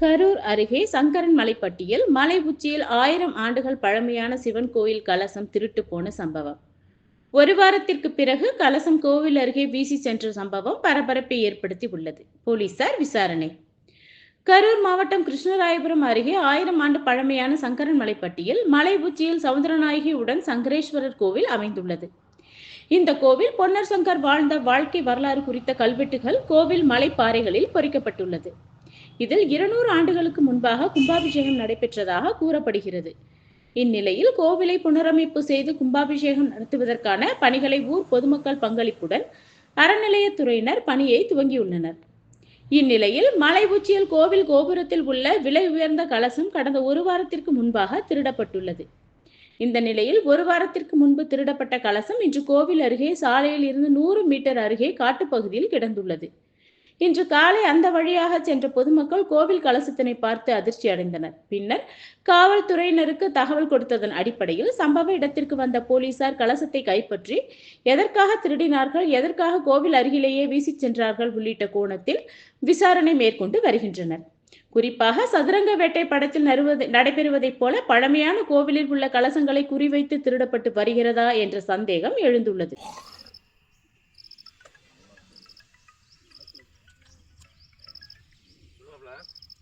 கரூர் அருகே சங்கரன் மலைப்பட்டியில் மலை உச்சியில் ஆயிரம் ஆண்டுகள் பழமையான சிவன் கோயில் கலசம் திருட்டு போன சம்பவம். ஒரு வாரத்திற்கு பிறகு கலசம் கோவில் அருகே வீசி சென்ற சம்பவம் பரபரப்பை ஏற்படுத்தி உள்ளது. போலீசார் விசாரணை. கரூர் மாவட்டம் கிருஷ்ணராயபுரம் அருகே ஆயிரம் ஆண்டு பழமையான சங்கரன் மலைப்பட்டியில் மலை உச்சியில் சவுந்தரநாயகி உடன் சங்கரேஸ்வரர் கோவில் அமைந்துள்ளது. இந்த கோவில் பொன்னர் சங்கர் வாழ்ந்த வாழ்க்கை வரலாறு குறித்த கல்வெட்டுகள் கோவில் மலைப்பாறைகளில் பொறிக்கப்பட்டுள்ளது. இதில் இருநூறு ஆண்டுகளுக்கு முன்பாக கும்பாபிஷேகம் நடைபெற்றதாக கூறப்படுகிறது. இந்நிலையில் கோவிலை புனரமைப்பு செய்து கும்பாபிஷேகம் நடத்துவதற்கான பணிகளை ஊர் பொதுமக்கள் பங்களிப்புடன் அறநிலையத்துறையினர் பணியை துவங்கியுள்ளனர். இந்நிலையில் மலை உச்சியில் கோவில் கோபுரத்தில் உள்ள விலை உயர்ந்த கலசம் கடந்த ஒரு வாரத்திற்கு முன்பாக திருடப்பட்டுள்ளது. இந்த நிலையில் ஒரு வாரத்திற்கு முன்பு திருடப்பட்ட கலசம் இன்று கோவில் அருகே சாலையில் இருந்து நூறு மீட்டர் அருகே காட்டுப்பகுதியில் கிடந்துள்ளது. இன்று காலை அந்த வழியாக சென்ற பொதுமக்கள் கோவில் கலசத்தினை பார்த்து அதிர்ச்சி அடைந்தனர். பின்னர் காவல்துறையினருக்கு தகவல் கொடுத்ததன் அடிப்படையில் சம்பவ இடத்திற்கு வந்த போலீசார் கலசத்தை கைப்பற்றி எதற்காக திருடினார்கள் எதற்காக கோவில் அருகிலேயே வீசிச் சென்றார்கள் உள்ளிட்ட கோணத்தில் விசாரணை மேற்கொண்டு வருகின்றனர். குறிப்பாக சதுரங்க வேட்டை படத்தில் நறுவது நடைபெறுவதைப் போல பழமையான கோவிலில் உள்ள கலசங்களை குறிவைத்து திருடப்பட்டு வருகிறதா என்ற சந்தேகம் எழுந்துள்ளது. Left.